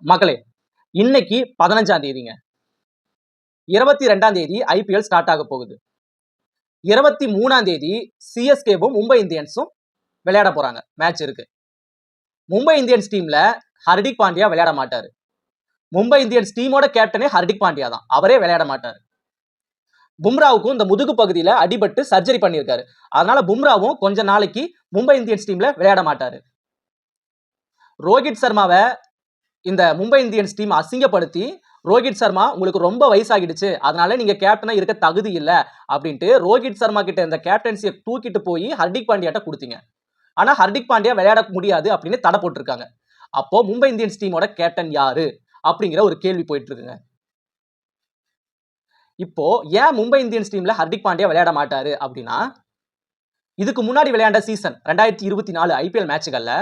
மகளே இன்னைக்கு பதினஞ்சாம் தேதிங்க. இருபத்தி ரெண்டாம் தேதி ஐபிஎல் ஸ்டார்ட் ஆக போகுது. இருபத்தி மூணாம் தேதி சிஎஸ்கேவும் மும்பை இந்தியன்ஸும் விளையாட போறாங்க. மேட்ச் இருக்கு. மும்பை இந்தியன்ஸ் டீம்ல ஹர்திக் பாண்டியா விளையாட மாட்டாரு. மும்பை இந்தியன்ஸ் டீமோட கேப்டனே ஹர்திக் பாண்டியா தான். அவரே விளையாட மாட்டாரு. பும்ராவுக்கும் இந்த முதுகு பகுதியில அடிபட்டு சர்ஜரி பண்ணியிருக்காரு. அதனால பும்ராவும் கொஞ்ச நாளைக்கு மும்பை இந்தியன்ஸ் டீம்ல விளையாட மாட்டாரு. ரோஹித் சர்மாவை இந்த மும்பை இந்தியன்ஸ் டீம் அசிங்கப்படுத்தி ரோஹித் சர்மா உங்களுக்கு ரொம்ப வயசாகிடுச்சு. அதனால நீங்க கேப்டனா இருக்க தகுதி இல்லை. அப்படின்ட்டு ரோஹித் சர்மா கிட்ட இந்த கேப்டன்சியை தூக்கிட்டு போய் ஹர்திக் பாண்டியாட்ட கொடுத்தீங்க. ஆனா ஹர்திக் பாண்டியா விளையாட முடியாது அப்படின்னு தடை போட்டிருக்காங்க. அப்போ மும்பை இந்தியன்ஸ் டீமோட கேப்டன் யாரு? அப்படிங்கிற ஒரு கேள்வி போயிட்டு இருக்குங்க. இப்போ ஏன் மும்பை இந்தியன்ஸ் டீம்ல ஹர்திக் பாண்டியா விளையாட மாட்டாரு அப்படின்னா இதுக்கு முன்னாடி விளையாண்ட சீசன் ரெண்டாயிரத்தி இருபத்தி நாலு ஐபிஎல் மேட்சுகள்ல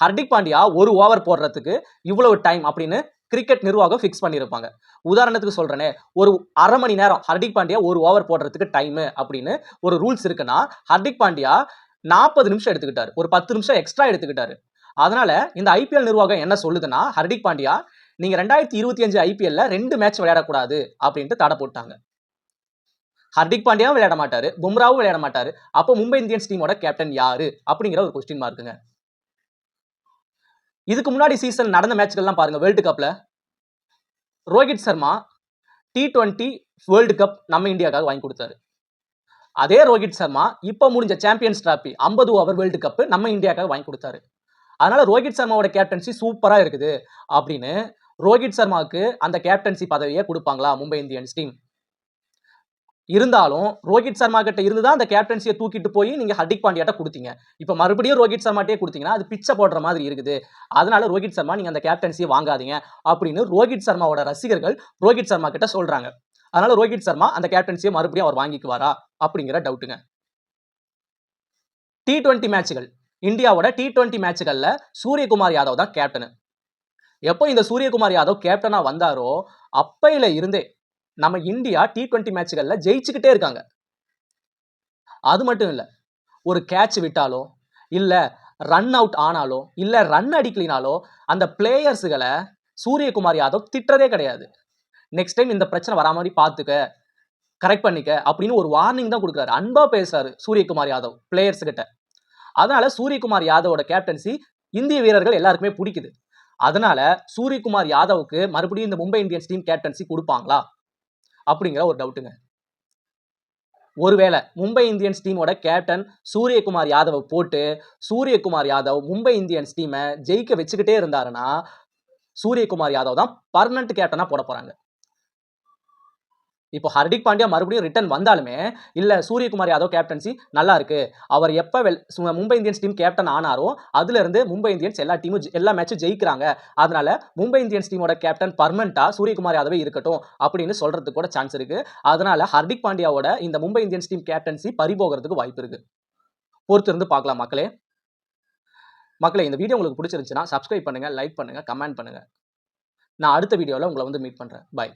ஹர்திக் பாண்டியா ஒரு ஓவர் போடுறதுக்கு இவ்வளவு டைம் அப்படின்னு கிரிக்கெட் நிர்வாகம் ஃபிக்ஸ் பண்ணியிருப்பாங்க. உதாரணத்துக்கு சொல்கிறேனே ஒரு அரை மணி நேரம் ஹர்திக் பாண்டியா ஒரு ஓவர் போடுறதுக்கு டைமு அப்படின்னு ஒரு ரூல்ஸ் இருக்குன்னா ஹர்திக் பாண்டியா நாற்பது நிமிஷம் எடுத்துக்கிட்டாரு. ஒரு பத்து நிமிஷம் எக்ஸ்ட்ரா எடுத்துக்கிட்டாரு. அதனால இந்த ஐபிஎல் நிர்வாகம் என்ன சொல்லுதுன்னா ஹர்திக் பாண்டியா நீங்கள் ரெண்டாயிரத்தி இருபத்தி அஞ்சு ஐபிஎல்ல ரெண்டு மேட்ச் விளையாடக்கூடாது அப்படின்ட்டு தடை போட்டாங்க. ஹர்திக் பாண்டியாவும் விளையாட மாட்டாரு பும்ராவும் விளையாட மாட்டாரு. அப்போ மும்பை இந்தியன்ஸ் டீமோட கேப்டன் யாரு அப்படிங்கிற ஒரு கொஸ்டின் மார்க்குங்க இதுக்கு முன்னாடி சீசன் நடந்த மேட்ச்கள்லாம் பாருங்கள் வேர்ல்டு கப்பில் Rohit Sharma T twenty world cup நம்ம இந்தியாவுக்காக வாங்கி கொடுத்தாரு. அதே ரோஹித் சர்மா இப்போ முடிஞ்ச சாம்பியன்ஸ் டிராபி ஐம்பது ஓவர் வேர்ல்டு கப்பு நம்ம இந்தியாவுக்காக வாங்கி கொடுத்தாரு. அதனால ரோஹித் சர்மாவோட கேப்டன்சி சூப்பராக இருக்குது அப்படின்னு ரோஹித் சர்மாவுக்கு அந்த கேப்டன்சி பதவியை கொடுப்பாங்களா மும்பை இந்தியன்ஸ் டீம் இருந்தாலும் ரோஹித் சர்மா கிட்ட இருந்து தான் அந்த கேப்டன்சியை தூக்கிட்டு போய் நீங்க ஹர்திக் பாண்டியாட்ட கொடுத்தீங்க. இப்போ மறுபடியும் ரோஹித் சர்மாட்டே கொடுத்தீங்கன்னா அது பிச்சை போடுற மாதிரி இருக்குது. அதனால ரோஹித் சர்மா நீங்க அந்த கேப்டன்சியை வாங்காதீங்க அப்படின்னு ரோஹித் சர்மாவோட ரசிகர்கள் ரோஹித் சர்மா கிட்ட சொல்றாங்க. அதனால ரோஹித் சர்மா அந்த கேப்டன்சியை மறுபடியும் அவர் வாங்கிக்குவாரா அப்படிங்கிற டவுட்டுங்க டி டுவெண்ட்டி மேட்சுகள் இந்தியாவோட டி டுவெண்ட்டி மேட்சுகளில் சூரியகுமார் யாதவ் தான் கேப்டனு எப்போ இந்த சூரியகுமார் யாதவ் கேப்டனாக வந்தாரோ அப்பையில இருந்தே நம்ம இந்தியா டி டுவெண்ட்டி மேட்சுகள்ல ஜெயிச்சுக்கிட்டே இருக்காங்க. அது மட்டும் இல்லை ஒரு கேட்ச் விட்டாலோ இல்லை ரன் அவுட் ஆனாலோ இல்லை ரன் அடிக்கலினாலோ அந்த பிளேயர்ஸுகளை சூரியகுமார் யாதவ் திட்டுறதே கிடையாது. நெக்ஸ்ட் டைம் இந்த பிரச்சனை வரா மாதிரி பார்த்துக்க கரெக்ட் பண்ணிக்க அப்படின்னு ஒரு வார்னிங் தான் கொடுக்குறாரு. அன்பா பேசுறாரு சூரியகுமார் யாதவ் பிளேயர்ஸ் கிட்ட. அதனால சூரியகுமார் யாதவோட கேப்டன்சி இந்திய வீரர்கள் எல்லாருக்குமே பிடிக்குது. அதனால சூரியகுமார் யாதவுக்கு மறுபடியும் இந்த மும்பை இந்தியன்ஸ் டீம் கேப்டன்சி கொடுப்பாங்களா? அப்படிங்கிற ஒரு டவுட்டுங்க ஒருவேளை மும்பை இந்தியன்ஸ் டீமோட கேப்டன் சூரியகுமார் யாதவை போட்டு சூரியகுமார் யாதவ் மும்பை இந்தியன்ஸ் டீமை ஜெயிக்க வச்சுக்கிட்டே இருந்தாருன்னா சூரியகுமார் யாதவ் தான் பர்மனன்ட் கேப்டனாக போட போகிறாங்க இப்போ ஹர்திக் பாண்டியா மறுபடியும் ரிட்டர்ன் வந்தாலுமே இல்லை சூரியகுமார் யாதவ் கேப்டன்சி நல்லா இருக்கு. அவர் எப்போ well Mumbai Indians team captain ஆனாரோ அதுலேருந்து மும்பை இந்தியன்ஸ் எல்லா டீமும் ஜெ- எல்லா மேட்சும் ஜெயிக்கிறாங்க. அதனால மும்பை இந்தியன்ஸ் டீமோட கேப்டன் பர்மனண்டா சூரியகுமார் யாதவே இருக்கட்டும் அப்படின்னு சொல்றதுக்கு கூட சான்ஸ் இருக்கு. அதனால ஹர்திக் பாண்டியாவோட இந்த மும்பை இந்தியன்ஸ் டீம் கேப்டன்சி பறிபோகிறதுக்கு வாய்ப்பு இருக்கு. பொறுத்து இருந்து பார்க்கலாம் மக்களே. மக்களே இந்த வீடியோ உங்களுக்கு பிடிச்சிருந்துச்சுன்னா சப்ஸ்கிரைப் பண்ணுங்க லைக் பண்ணுங்க கமெண்ட் பண்ணுங்க. நான் அடுத்த வீடியோவில் உங்களை வந்து மீட் பண்ணுறேன் பை